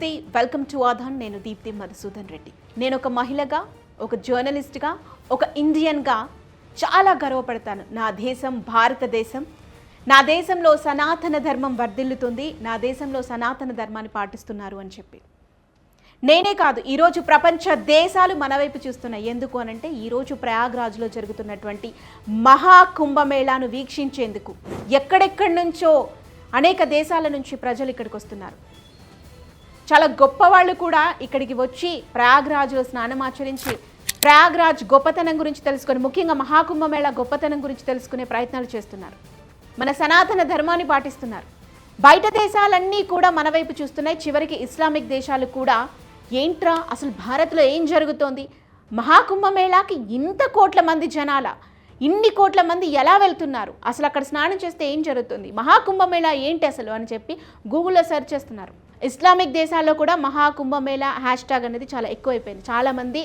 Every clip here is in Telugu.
నమస్తే వెల్కమ్ టు ఆధాన్ నేను దీప్తి మధుసూదన్ రెడ్డి. నేను ఒక మహిళగా ఒక జర్నలిస్ట్గా ఒక ఇండియన్గా చాలా గర్వపడతాను. నా దేశం భారతదేశం. నా దేశంలో సనాతన ధర్మం వర్ధిల్లుతుంది. నా దేశంలో సనాతన ధర్మాన్ని పాటిస్తున్నారు అని చెప్పి. నేనే కాదు ఈరోజు ప్రపంచ దేశాలు మన వైపు చూస్తున్నాయి. ఎందుకు అనంటే ఈరోజు ప్రయాగ్రాజ్లో జరుగుతున్నటువంటి మహా కుంభమేళాను వీక్షించేందుకు ఎక్కడెక్కడి నుంచో అనేక దేశాల నుంచి ప్రజలు ఇక్కడికి వస్తున్నారు. చాలా గొప్ప వాళ్ళు కూడా ఇక్కడికి వచ్చి ప్రయాగ్రాజ్లో స్నానం ఆచరించి ప్రయాగ్రాజ్ గొప్పతనం గురించి తెలుసుకొని ముఖ్యంగా మహాకుంభమేళ గొప్పతనం గురించి తెలుసుకునే ప్రయత్నాలు చేస్తున్నారు. మన సనాతన ధర్మాన్ని పాటిస్తున్నారు. బయట దేశాలన్నీ కూడా మన వైపు చూస్తున్నాయి. చివరికి ఇస్లామిక్ దేశాలు కూడా ఏంట్రా అసలు భారత్లో ఏం జరుగుతోంది? మహాకుంభమేళాకి ఇంత కోట్ల మంది జనాల ఇన్ని కోట్ల మంది ఎలా వెళ్తున్నారు? అసలు అక్కడ స్నానం చేస్తే ఏం జరుగుతుంది? మహాకుంభమేళా ఏంటి అసలు అని చెప్పి గూగుల్లో సెర్చ్ చేస్తున్నారు. ఇస్లామిక్ దేశాల్లో కూడా మహాకుంభమేళా హ్యాష్ ట్యాగ్ అనేది చాలా ఎక్కువైపోయింది. చాలామంది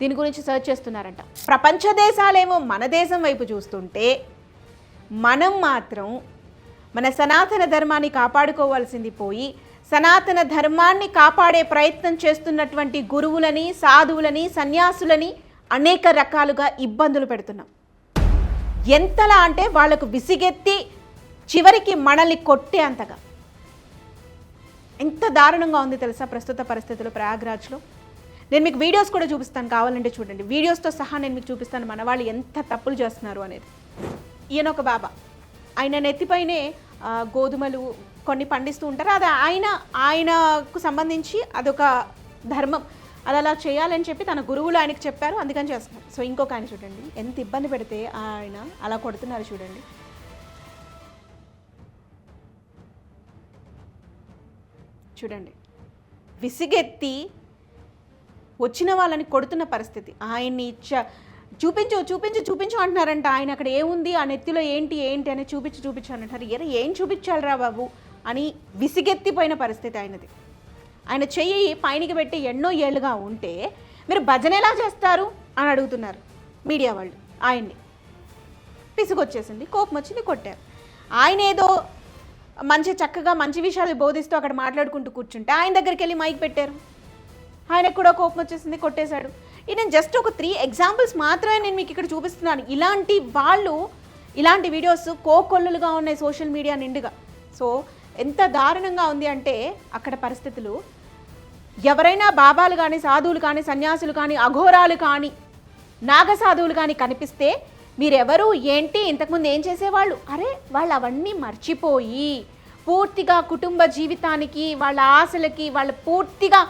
దీని గురించి సెర్చ్ చేస్తున్నారంట. ప్రపంచ దేశాలేమో మన దేశం వైపు చూస్తుంటే మనం మాత్రం మన సనాతన ధర్మాన్ని కాపాడుకోవాల్సింది పోయి సనాతన ధర్మాన్ని కాపాడే ప్రయత్నం చేస్తున్నటువంటి గురువులని సాధువులని సన్యాసులని అనేక రకాలుగా ఇబ్బందులు పెడుతున్నాం. ఎంతలా అంటే వాళ్ళకు విసిగెత్తి చివరికి మనల్ని కొట్టే అంతగా. ఎంత దారుణంగా ఉంది తెలుసా ప్రస్తుత పరిస్థితులు ప్రయాగ్రాజ్లో? నేను మీకు వీడియోస్ కూడా చూపిస్తాను కావాలంటే చూడండి. వీడియోస్తో సహా నేను మీకు చూపిస్తాను మన వాళ్ళు ఎంత తప్పులు చేస్తున్నారు అనేది. ఈయన ఒక బాబా. ఆయన నెత్తిపైనే గోధుమలు కొన్ని పండిస్తూ ఉంటారు. అది ఆయన ఆయనకు సంబంధించి అదొక ధర్మం. అది అలా చేయాలని చెప్పి తన గురువులు ఆయనకు చెప్పారు అందుకని చేస్తున్నారు. సో ఇంకొక ఆయన చూడండి. ఎంత ఇబ్బంది పెడితే ఆయన అలా కొడుతున్నారు చూడండి. చూడండి. విసిగెత్తి వచ్చిన వాళ్ళని కొడుతున్న పరిస్థితి. ఆయన్ని చ చూపించు చూపించు చూపించు అంటున్నారంట. ఆయన అక్కడ ఏముంది? ఆ నెత్తిలో ఏంటి ఏంటి అని చూపించు చూపించు అంటున్నారు. అంటారు ఎర ఏం చూపించాలిరా బాబు? అని విసిగెత్తిపోయిన పరిస్థితి ఆయనది. ఆయన చెయ్యి పైనకి పెట్టి ఎన్నో ఏళ్ళుగా ఉంటే మీరు భజన ఎలా చేస్తారు? అని అడుగుతున్నారు మీడియా వాళ్ళు. ఆయన్ని. పిసుగొచ్చేసింది కోపం వచ్చింది కొట్టారు. ఆయన ఏదో మంచి చక్కగా మంచి విషయాలు బోధిస్తూ అక్కడ మాట్లాడుకుంటూ కూర్చుంటే ఆయన దగ్గరికి వెళ్ళి మైక్ పెట్టారు. ఆయనకు కూడా కోపం వచ్చేసింది కొట్టేశాడు. ఇది నేను జస్ట్ ఒక త్రీ ఎగ్జాంపుల్స్ మాత్రమే నేను మీకు ఇక్కడ చూపిస్తున్నాను. ఇలాంటి వాళ్ళు ఇలాంటి వీడియోస్ కోకొల్లులుగా ఉన్నాయి సోషల్ మీడియా నిండుగా. సో ఎంత దారుణంగా ఉంది అంటే అక్కడ పరిస్థితులు ఎవరైనా బాబాలు కానీ సాధువులు కానీ సన్యాసులు కానీ అఘోరాలు కానీ నాగ సాధువులు కానీ కనిపిస్తే మీరెవరు ఏంటి ఇంతకుముందు ఏం చేసేవాళ్ళు? అరే వాళ్ళు అవన్నీ మర్చిపోయి పూర్తిగా కుటుంబ జీవితానికి వాళ్ళ ఆశలకి వాళ్ళ పూర్తిగా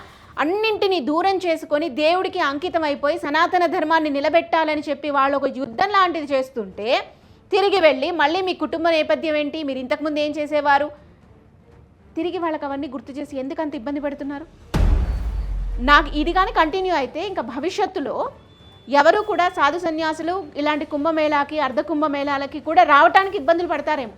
అన్నింటినీ దూరం చేసుకొని దేవుడికి అంకితం అయిపోయి సనాతన ధర్మాన్ని నిలబెట్టాలని చెప్పి వాళ్ళు ఒక యుద్ధం లాంటిది చేస్తుంటే తిరిగి వెళ్ళి మళ్ళీ మీ కుటుంబ నేపథ్యం ఏంటి? మీరు ఇంతకుముందు ఏం చేసేవారు? తిరిగి వాళ్ళకి అవన్నీ గుర్తు చేసి ఎందుకంత ఇబ్బంది పెడుతున్నారు? నాకు ఇది కానీ కంటిన్యూ అయితే ఇంకా భవిష్యత్తులో ఎవరు కూడా సాధు సన్యాసులు ఇలాంటి కుంభమేళాకి అర్ధ కుంభమేళాలకి కూడా రావటానికి ఇబ్బందులు పడతారేమో.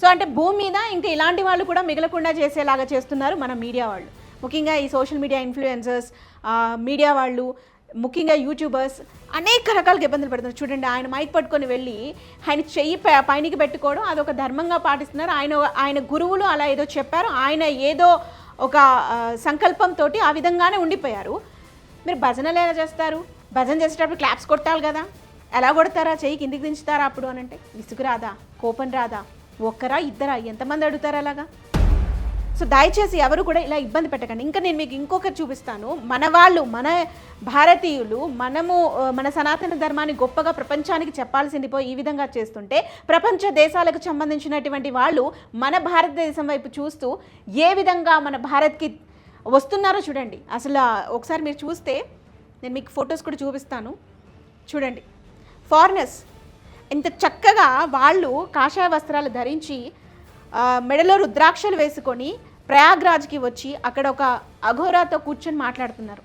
సో అంటే భూమి మీద ఇంకా ఇలాంటి వాళ్ళు కూడా మిగలకుండా చేసేలాగా చేస్తున్నారు మన మీడియా వాళ్ళు. ముఖ్యంగా ఈ సోషల్ మీడియా ఇన్ఫ్లుయెన్సర్స్ మీడియా వాళ్ళు ముఖ్యంగా యూట్యూబర్స్ అనేక రకాలుగా ఇబ్బందులు పెడుతున్నారు. చూడండి ఆయన మైక్ పట్టుకొని వెళ్ళి ఆయన చెయ్యి పైనకి పెట్టుకోవడం అదొక ధర్మంగా పాటిస్తున్నారు. ఆయన ఆయన గురువులు అలా ఏదో చెప్పారు. ఆయన ఏదో ఒక సంకల్పంతో ఆ విధంగానే ఉండిపోయారు. మీరు భజనలు ఎలా చేస్తారు? భజన చేసేటప్పుడు క్లాప్స్ కొట్టాలి కదా. ఎలా కొడతారా? చెయ్యి కిందికి దించుతారా అప్పుడు అని అంటే విసుగు రాదా? కోపం రాదా? ఒక్కరా ఇద్దరా? ఎంతమంది అడుగుతారు అలాగా? సో దయచేసి ఎవరు కూడా ఇలా ఇబ్బంది పెట్టకండి. ఇంకా నేను మీకు ఇంకొకటి చూపిస్తాను. మన వాళ్ళు మన భారతీయులు మనము మన సనాతన ధర్మాన్ని గొప్పగా ప్రపంచానికి చెప్పాల్సింది పోయి ఈ విధంగా చేస్తుంటే ప్రపంచ దేశాలకు సంబంధించినటువంటి వాళ్ళు మన భారతదేశం వైపు చూస్తూ ఏ విధంగా మన భారత్కి వస్తున్నారో చూడండి. అసలు ఒకసారి మీరు చూస్తే నేను మీకు ఫొటోస్ కూడా చూపిస్తాను. చూడండి. ఫారినర్స్ ఇంత చక్కగా వాళ్ళు కాషాయ వస్త్రాలు ధరించి మెడలో రుద్రాక్షలు వేసుకొని ప్రయాగ్రాజ్కి వచ్చి అక్కడ ఒక అఘోరాతో కూర్చొని మాట్లాడుతున్నారు.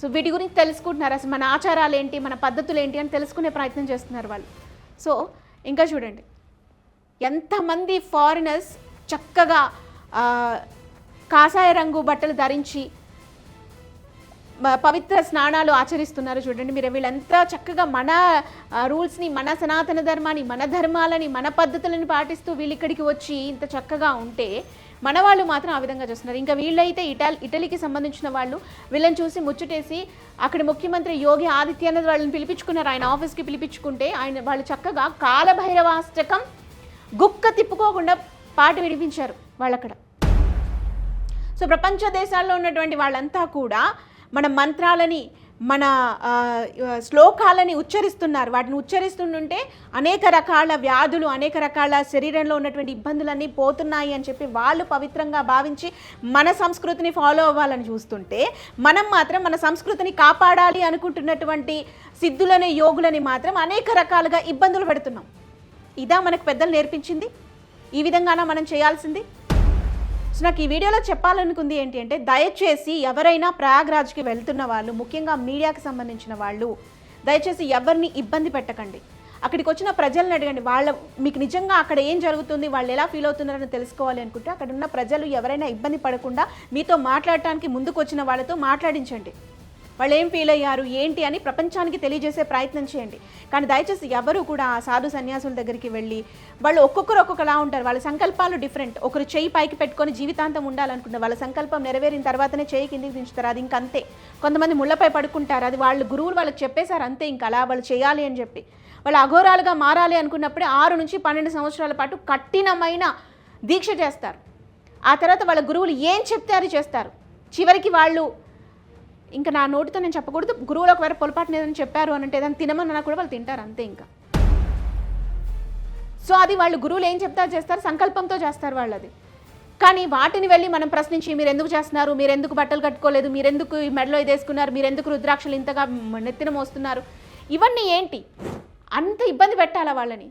సో వీటి గురించి తెలుసుకుంటున్నారు? అసలు మన ఆచారాలు ఏంటి? మన పద్ధతులు ఏంటి? అని తెలుసుకునే ప్రయత్నం చేస్తున్నారు వాళ్ళు. సో ఇంకా చూడండి. ఎంతమంది ఫారినర్స్ చక్కగా కాషాయ రంగు బట్టలు ధరించి పవిత్ర స్నానాలు ఆచరిస్తున్నారు చూడండి. మీరు వీళ్ళంతా చక్కగా మన రూల్స్ని మన సనాతన ధర్మాన్ని మన ధర్మాలని మన పద్ధతులను పాటిస్తూ వీళ్ళు ఇక్కడికి వచ్చి ఇంత చక్కగా ఉంటే మన వాళ్ళు మాత్రం ఆ విధంగా చూస్తున్నారు. ఇంకా వీళ్ళైతే ఇటల్ ఇటలీకి సంబంధించిన వాళ్ళు వీళ్ళని చూసి ముచ్చుటేసి అక్కడ ముఖ్యమంత్రి యోగి ఆదిత్యనాథ్ వాళ్ళని పిలిపించుకున్నారు. ఆయన ఆఫీస్కి పిలిపించుకుంటే ఆయన వాళ్ళు చక్కగా కాలభైరవాష్టకం గుక్క తిప్పుకోకుండా పాట వినిపించారు వాళ్ళక్కడ. సో ప్రపంచ దేశాల్లో ఉన్నటువంటి వాళ్ళంతా కూడా మన మంత్రాలని మన శ్లోకాలని ఉచ్చరిస్తున్నారు. వాటిని ఉచ్చరిస్తుంటే అనేక రకాల వ్యాధులు అనేక రకాల శరీరంలో ఉన్నటువంటి ఇబ్బందులన్నీ పోతున్నాయి అని చెప్పి వాళ్ళు పవిత్రంగా భావించి మన సంస్కృతిని ఫాలో అవ్వాలని చూస్తుంటే మనం మాత్రం మన సంస్కృతిని కాపాడాలి అనుకుంటున్నటువంటి సిద్ధులని యోగులని మాత్రం అనేక రకాలుగా ఇబ్బందులు పెడుతున్నాం. ఇదా మనకు పెద్దలు నేర్పించింది. ఈ విధంగాన మనం చేయాల్సింది? సో నాకు ఈ వీడియోలో చెప్పాలనుకుంది ఏంటి అంటే దయచేసి ఎవరైనా ప్రయాగ్రాజ్కి వెళ్తున్న వాళ్ళు ముఖ్యంగా మీడియాకి సంబంధించిన వాళ్ళు దయచేసి ఎవరిని ఇబ్బంది పెట్టకండి. అక్కడికి వచ్చిన ప్రజల్ని అడగండి. వాళ్ళ మీకు నిజంగా అక్కడ ఏం జరుగుతుంది వాళ్ళు ఎలా ఫీల్ అవుతున్నారని తెలుసుకోవాలి అనుకుంటే అక్కడ ఉన్న ప్రజలు ఎవరైనా ఇబ్బంది పడకుండా మీతో మాట్లాడటానికి ముందుకు వచ్చిన వాళ్ళతో మాట్లాడించండి. వాళ్ళు ఏం ఫీల్ అయ్యారు? ఏంటి అని ప్రపంచానికి తెలియజేసే ప్రయత్నం చేయండి. కానీ దయచేసి ఎవరు కూడా ఆ సాధు సన్యాసుల దగ్గరికి వెళ్ళి వాళ్ళు ఒక్కొక్కరు ఒక్కొక్కలా ఉంటారు. వాళ్ళ సంకల్పాలు డిఫరెంట్ ఒకరు చేయి పైకి పెట్టుకొని జీవితాంతం ఉండాలనుకుంటారు వాళ్ళ సంకల్పం నెరవేరిన తర్వాతనే చేయి కిందికి దించుతారు. అది ఇంకంతే. కొంతమంది ముళ్ళపై పడుకుంటారు. అది వాళ్ళు గురువులు వాళ్ళకి చెప్పేశారు. అంతే ఇంకా అలా వాళ్ళు చేయాలి అని చెప్పి. వాళ్ళు అఘోరాలుగా మారాలి అనుకున్నప్పుడే ఆరు నుంచి పన్నెండు సంవత్సరాల పాటు కఠినమైన దీక్ష చేస్తారు. ఆ తర్వాత వాళ్ళ గురువులు ఏం చెప్తే అది చేస్తారు? చివరికి వాళ్ళు ఇంకా నా నోటితో నేను చెప్పకూడదు. గురువులు ఒకవేళ పొలపాటున ఏదైనా చెప్పారు అని అంటే ఏదైనా తినమన్నా కూడా వాళ్ళు తింటారు అంతే ఇంకా. సో అది వాళ్ళు గురువులు ఏం చెప్తారు చేస్తారు సంకల్పంతో చేస్తారు వాళ్ళు అది కానీ వాటిని వెళ్ళి మనం ప్రశ్నించి మీరు ఎందుకు చేస్తున్నారు? మీరు ఎందుకు బట్టలు కట్టుకోలేదు? మీరు ఎందుకు ఈ మెడలో ఇది వేసుకున్నారు? మీరు ఎందుకు రుద్రాక్షలు ఇంతగా నెత్తిన మోస్తున్నారు? ఇవన్నీ ఏంటి? అంత ఇబ్బంది పెట్టాలా వాళ్ళని?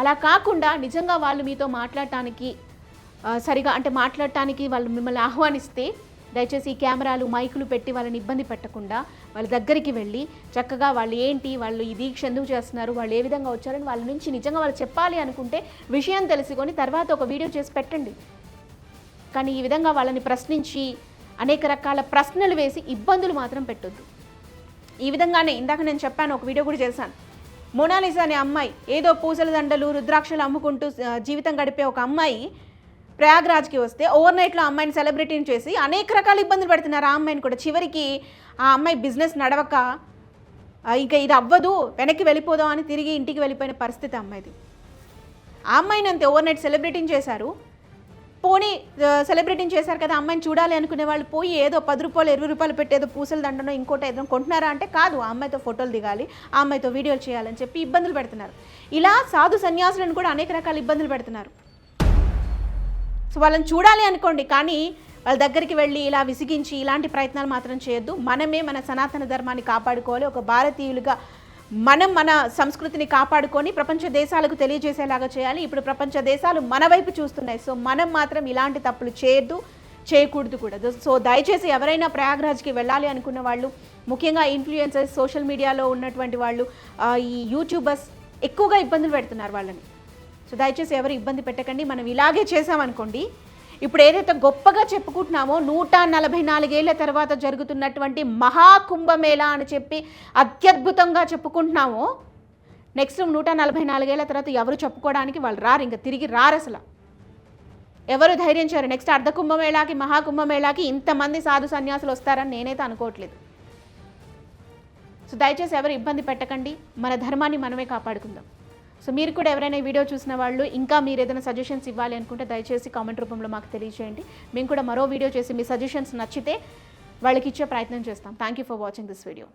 అలా కాకుండా నిజంగా వాళ్ళు మీతో మాట్లాడటానికి సరిగా అంటే మాట్లాడటానికి వాళ్ళు మిమ్మల్ని ఆహ్వానిస్తే దయచేసి కెమెరాలు మైకులు పెట్టి వాళ్ళని ఇబ్బంది పెట్టకుండా వాళ్ళ దగ్గరికి వెళ్ళి చక్కగా వాళ్ళు ఏంటి వాళ్ళు ఈ దీక్ష ఎందుకు చేస్తున్నారు వాళ్ళు ఏ విధంగా వచ్చారని వాళ్ళ నుంచి నిజంగా వాళ్ళు చెప్పాలి అనుకుంటే విషయం తెలుసుకొని తర్వాత ఒక వీడియో చేసి పెట్టండి. కానీ ఈ విధంగా వాళ్ళని ప్రశ్నించి అనేక రకాల ప్రశ్నలు వేసి ఇబ్బందులు మాత్రం పెట్టొద్దు. ఈ విధంగానే ఇందాక నేను చెప్పాను ఒక వీడియో కూడా చేశాను. మోనాలిసా అనే అమ్మాయి ఏదో పూసల దండలు రుద్రాక్షలు అమ్ముకుంటూ జీవితం గడిపే ఒక అమ్మాయి ప్రయాగ్రాజ్కి వస్తే ఓవర్ నైట్లో అమ్మాయిని సెలబ్రిటీని చేసి అనేక రకాల ఇబ్బందులు పెడుతున్నారు. ఆ అమ్మాయిని కూడా చివరికి ఆ అమ్మాయి బిజినెస్ నడవక ఇంకా ఇది అవ్వదు వెనక్కి వెళ్ళిపోదాం అని తిరిగి ఇంటికి వెళ్ళిపోయిన పరిస్థితి అమ్మాయిది. ఆ అమ్మాయిని అంతే ఓవర్ నైట్ సెలబ్రిటీని చేశారు. పోనీ సెలబ్రిటీని చేశారు కదా అమ్మాయిని చూడాలి అనుకునే వాళ్ళు పోయి ఏదో పది రూపాయలు ఇరవై రూపాయలు పెట్టేదో పూసల దండనో ఇంకోటి ఏదో కొంటున్నారా అంటే కాదు ఆ అమ్మాయితో ఫోటోలు దిగాలి ఆ అమ్మాయితో వీడియోలు చేయాలని చెప్పి ఇబ్బందులు పెడుతున్నారు. ఇలా సాధు సన్యాసులను కూడా అనేక రకాల ఇబ్బందులు పెడుతున్నారు. సో వాళ్ళని చూడాలి అనుకోండి కానీ వాళ్ళ దగ్గరికి వెళ్ళి ఇలా విసిగించి ఇలాంటి ప్రయత్నాలు మాత్రం చేయొద్దు. మనమే మన సనాతన ధర్మాన్ని కాపాడుకోవాలి. ఒక భారతీయులుగా మనం మన సంస్కృతిని కాపాడుకొని ప్రపంచ దేశాలకు తెలియజేసేలాగా చేయాలి. ఇప్పుడు ప్రపంచ దేశాలు మన వైపు చూస్తున్నాయి. సో మనం మాత్రం ఇలాంటి తప్పులు చేయొద్దు చేయకూడదు కూడా. సో దయచేసి ఎవరైనా ప్రయాగ్రాజ్కి వెళ్ళాలి అనుకున్న వాళ్ళు ముఖ్యంగా ఇన్ఫ్లుయెన్సర్స్ సోషల్ మీడియాలో ఉన్నటువంటి వాళ్ళు ఈ యూట్యూబర్స్ ఎక్కువగా ఇబ్బందులు పెడుతున్నారు వాళ్ళని. సో దయచేసి ఎవరు ఇబ్బంది పెట్టకండి. మనం ఇలాగే చేసామనుకోండి ఇప్పుడు ఏదైతే గొప్పగా చెప్పుకుంటున్నామో నూట నలభై నాలుగేళ్ళ తర్వాత జరుగుతున్నటువంటి మహాకుంభమేళ అని చెప్పి అత్యద్భుతంగా చెప్పుకుంటున్నామో నెక్స్ట్ నూట నలభై నాలుగేళ్ళ తర్వాత ఎవరు చెప్పుకోవడానికి వాళ్ళు రారు ఇంకా తిరిగి రారు అసలు. ఎవరు ధైర్యం చేయరు నెక్స్ట్ అర్ధ కుంభమేళాకి మహాకుంభమేళాకి ఇంతమంది సాధు సన్యాసులు వస్తారని నేనైతే అనుకోవట్లేదు. సో దయచేసి ఎవరు ఇబ్బంది పెట్టకండి. మన ధర్మాన్ని మనమే కాపాడుకుందాం. సో మీరు కూడా ఎవరైనా ఈ వీడియో చూసిన వాళ్ళు ఇంకా మీరు ఏదైనా సజెషన్స్ ఇవ్వాలి అనుకుంటే దయచేసి కామెంట్ రూపంలో మాకు తెలియజేయండి. మేము కూడా మరో వీడియో చేసి మీ సజెషన్స్ నచ్చితే వాళ్ళకి ఇచ్చే ప్రయత్నం చేస్తాం. Thank you for watching this video